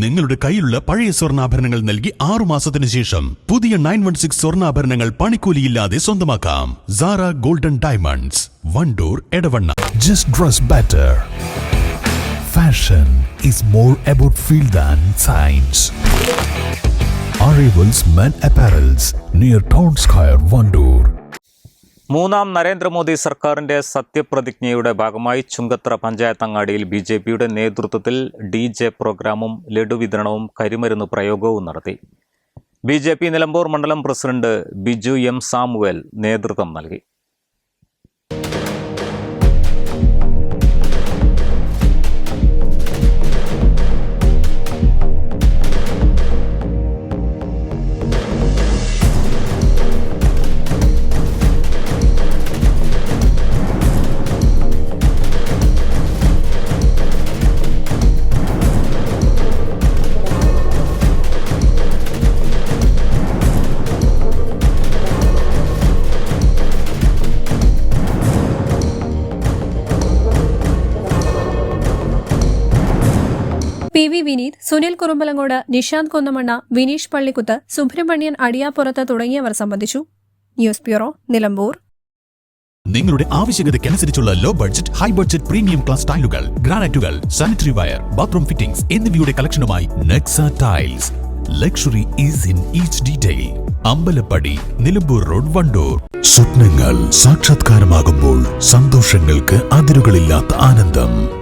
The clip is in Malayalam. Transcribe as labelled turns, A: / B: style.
A: നിങ്ങളുടെ കയ്യിലുള്ള പഴയ സ്വർണാഭരണങ്ങൾ നൽകി ആറു മാസത്തിന് ശേഷം പുതിയ നയൻ വൺ സിക്സ് സ്വർണാഭരണങ്ങൾ പണിക്കൂലിയില്ലാതെ സ്വന്തമാക്കാം Sara golden diamonds Wandoor Edavanna
B: just dress better. Fashion is more about feel than science Arrivals Men Apparels near Town Square, Vandoor.
C: മൂന്നാം നരേന്ദ്രമോദി സർക്കാരിന്റെ സത്യപ്രതിജ്ഞയുടെ ഭാഗമായി ചുങ്കത്ര പഞ്ചായത്ത് അങ്ങാടിയിൽ ബി ജെ പിയുടെ നേതൃത്വത്തിൽ ഡി ജെ പ്രോഗ്രാമും ലഡു വിതരണവും കരിമരുന്ന് പ്രയോഗവും നടത്തി. ബി ജെ പി നിലമ്പൂർ മണ്ഡലം പ്രസിഡന്റ് ബിജു എം സാമുവേൽ നേതൃത്വം നൽകി.
D: പി വി വിനീത് സുനിൽ കുറുമ്പലങ്ങോട് നിഷാന്ത് കൊന്നമണ്ണ വിനീഷ് പള്ളിക്കുത്ത് സുബ്രഹ്മണ്യൻ അടിയാപ്പുറത്ത് തുടങ്ങിയവർ സംബന്ധിച്ചു. News bureau Nilambur.
A: നിങ്ങളുടെ ആവശ്യകതയ്ക്കനുസരിച്ചുള്ള low budget high budget premium class ടൈലുകൾ ഗ്രാനൈറ്റുകൾ സാനിറ്ററി വയർ ബാത്റൂം ഫിറ്റിംഗ്സ് എന്നിവയുടെ കളക്ഷനുമായി Nexa tiles luxury is in each detail Ambalappadi Nilambur road Wandoor.
B: സ്വപ്നങ്ങൾ സാക്ഷാത്കാരമാകുമ്പോൾ സന്തോഷങ്ങൾക്ക് അതിരുകളില്ലാത്ത ആനന്ദം.